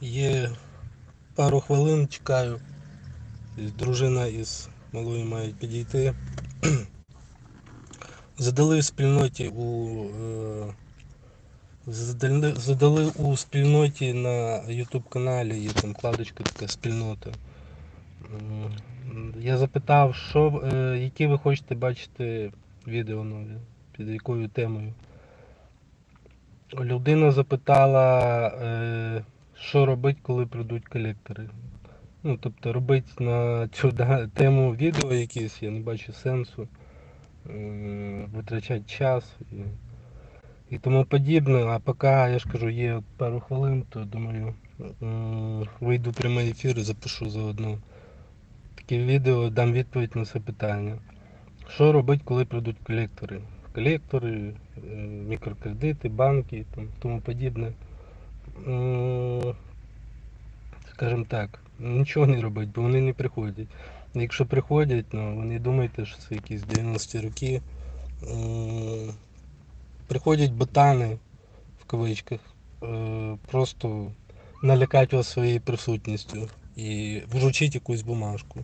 Є пару хвилин, чекаю. Дружина із малою мають підійти. Задали в спільноті у. е, Задали, задали у спільноті на YouTube каналі, є там вкладочка така спільнота. Я запитав, що, е, які ви хочете бачити відео нові, під якою темою. Людина запитала, е, що робити, коли прийдуть колектори. Ну, тобто робити на цю тему відео якісь, я не бачу сенсу. Е, Витрачати час і, і тому подібне. А поки, я ж кажу, є пару хвилин, то думаю, вийду в прямий ефір і запишу заодно таке відео, дам відповідь на це питання. Що робити, коли прийдуть колектори? Колектори, е, мікрокредити, банки і тому подібне. Скажімо так, нічого не робити, бо вони не приходять. Якщо приходять, ну вони не що це якісь 90-ті роки. Приходять ботани в кавичках, е, просто налякати вас своєю присутністю і вручити якусь бумажку.